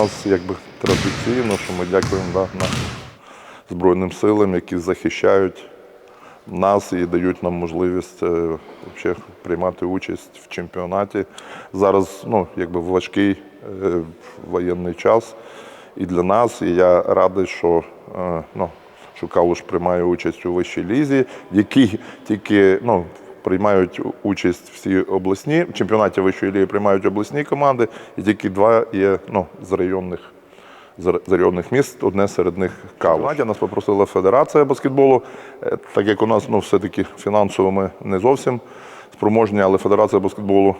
Нас якби традиційно, що ми дякуємо да, Збройним силам, які захищають нас і дають нам можливість е, приймати участь в чемпіонаті. Зараз ну, якби важкий е, воєнний час і для нас. І я радий, що, е, ну, що Калуш приймає участь у вищій лізі, в якій тільки ну, приймають участь всі обласні, в чемпіонаті вищої ліги приймають обласні команди, і тільки два є ну, з районних з районних міст, одне серед них Калуш. Нас попросила Федерація баскетболу, е, так як у нас ну, все-таки фінансово ми не зовсім спроможні, але Федерація баскетболу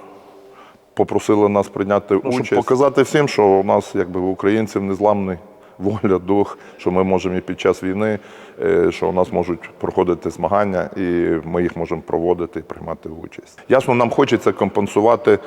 попросила нас прийняти участь. Щоб показати всім, що у нас якби українців незламний воля, дух, що ми можемо і під час війни, е, що у нас можуть проходити змагання, і ми їх можемо проводити і приймати участь. Ясно, нам хочеться компенсувати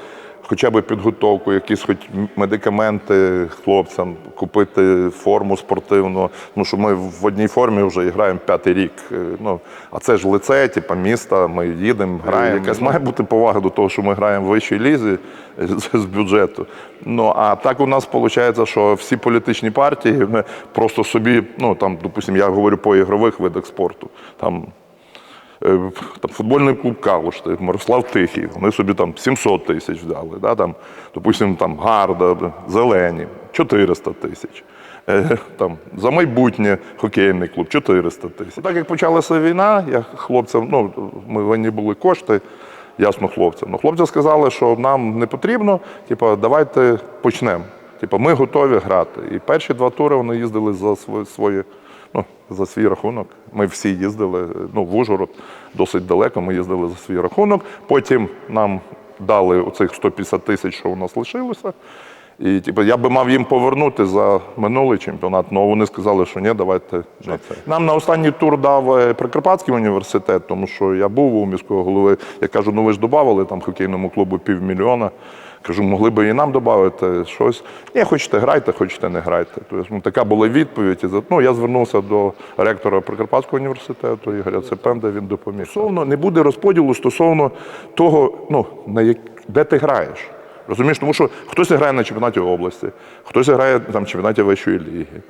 хоча б підготовку, якісь хоч медикаменти хлопцям, купити форму спортивну. Ну що ми в одній формі вже граємо п'ятий рік. Е, Ну а це ж лице, типа міста. Ми їдемо, граємо. Якась має бути повага до того, що ми граємо в вищій лізі е, з з бюджету. Ну а так у нас виходить, що всі політичні партії вони просто собі, ну там, допустимо, я говорю по ігрових видах спорту. Там там, футбольний клуб Калуш, Мирослав Тихий, вони собі там 700 тисяч взяли, да, там, допустим, там Гарда, Зелені, 400 тисяч. Е, Там, за майбутнє хокейний клуб 400 тисяч. Так як почалася війна, я хлопцям, ну, ми винні були кошти, ясно хлопцям. Ну, хлопці сказали, що нам не потрібно, типу, давайте почнемо. Типу, ми готові грати. І перші два тури вони їздили за свої ну, за свій рахунок. Ми всі їздили ну, в Ужгород досить далеко, ми їздили за свій рахунок. Потім нам дали оцих 150 тисяч, що у нас лишилося. І типу, я би мав їм повернути за минулий чемпіонат, але вони сказали, що ні, давайте на це. Нам на останній тур дав е, Прикарпатський університет, тому що я був у міського голови. Я кажу, ну ви ж додавали там хокейному клубу півмільйона. Кажу, могли би і нам додати щось. Ні, хочете грайте, хочете не грайте. Тобто, ну, така була відповідь. Ну, я звернувся до ректора Прикарпатського університету Ігоря Цепенда, він допоміг. Стосовно не буде розподілу стосовно того, ну, на як, де ти граєш. Розумієш, тому що хтось грає на чемпіонаті області, хтось грає там, чемпіонаті вищої ліги.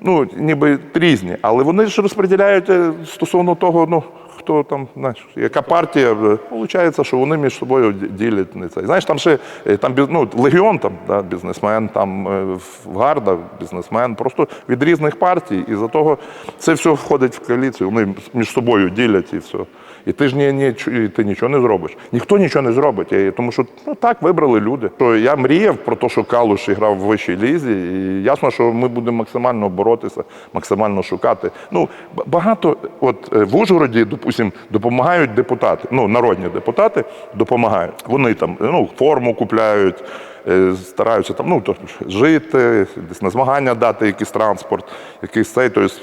Ну, ніби різні, але вони ж розподіляють е, стосовно того, ну, хто там, знаєш, яка партія, виходить, що вони між собою ділять не це. Знаєш, там ще е, там, ну, легіон, там, да, бізнесмен, там е, в Гарда, бізнесмен, просто від різних партій. І за того це все входить в коаліцію, вони між собою ділять і все. І ти ж ні, ні, ти нічого не зробиш. Ніхто нічого не зробить. Тому що ну так вибрали люди. Що я мріяв про те, що Калуш грав в вищій лізі, і ясно, що ми будемо максимально боротися, максимально шукати. Ну багато, от е, в Ужгороді, допустим, допомагають депутати. Ну, народні депутати допомагають. Вони там ну, форму купляють. е, Стараються там ну, то, жити, десь на змагання дати якийсь транспорт, якийсь цей. Тобто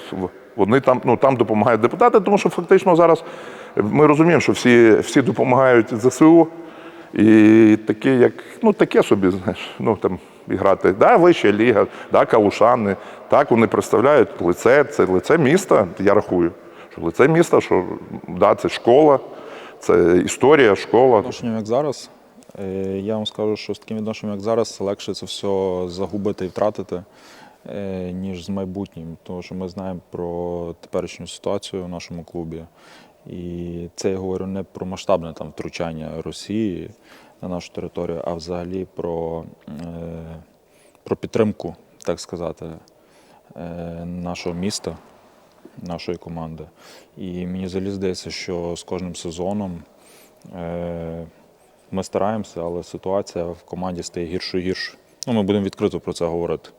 вони там, ну, там допомагають депутати, тому що фактично зараз ми розуміємо, що всі, всі допомагають ЗСУ. І таке, як, ну, таке собі, знаєш, ну там і грати. Да, вища ліга, да, калушани. Так, вони представляють лице, це лице міста, я рахую. Що лице міста, що да, це школа, це історія, школа. відношенням, як зараз, е, я вам скажу, що з таким відношенням, як зараз, легше це все загубити і втратити, е, ніж з майбутнім. Тому що ми знаємо про теперішню ситуацію в нашому клубі. І це я говорю не про масштабне там втручання Росії на нашу територію, а взагалі про, е, про підтримку, так сказати, нашого міста, нашої команди. І мені взагалі здається, що з кожним сезоном е, ми стараємося, але ситуація в команді стає гіршою і гіршою. Ну, ми будемо відкрито про це говорити.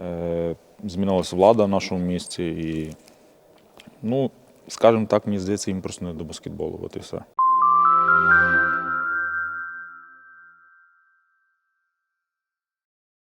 Е, Змінилася влада в нашому місті і, ну, скажімо так, мені здається, їм просто не до баскетболу. От і все.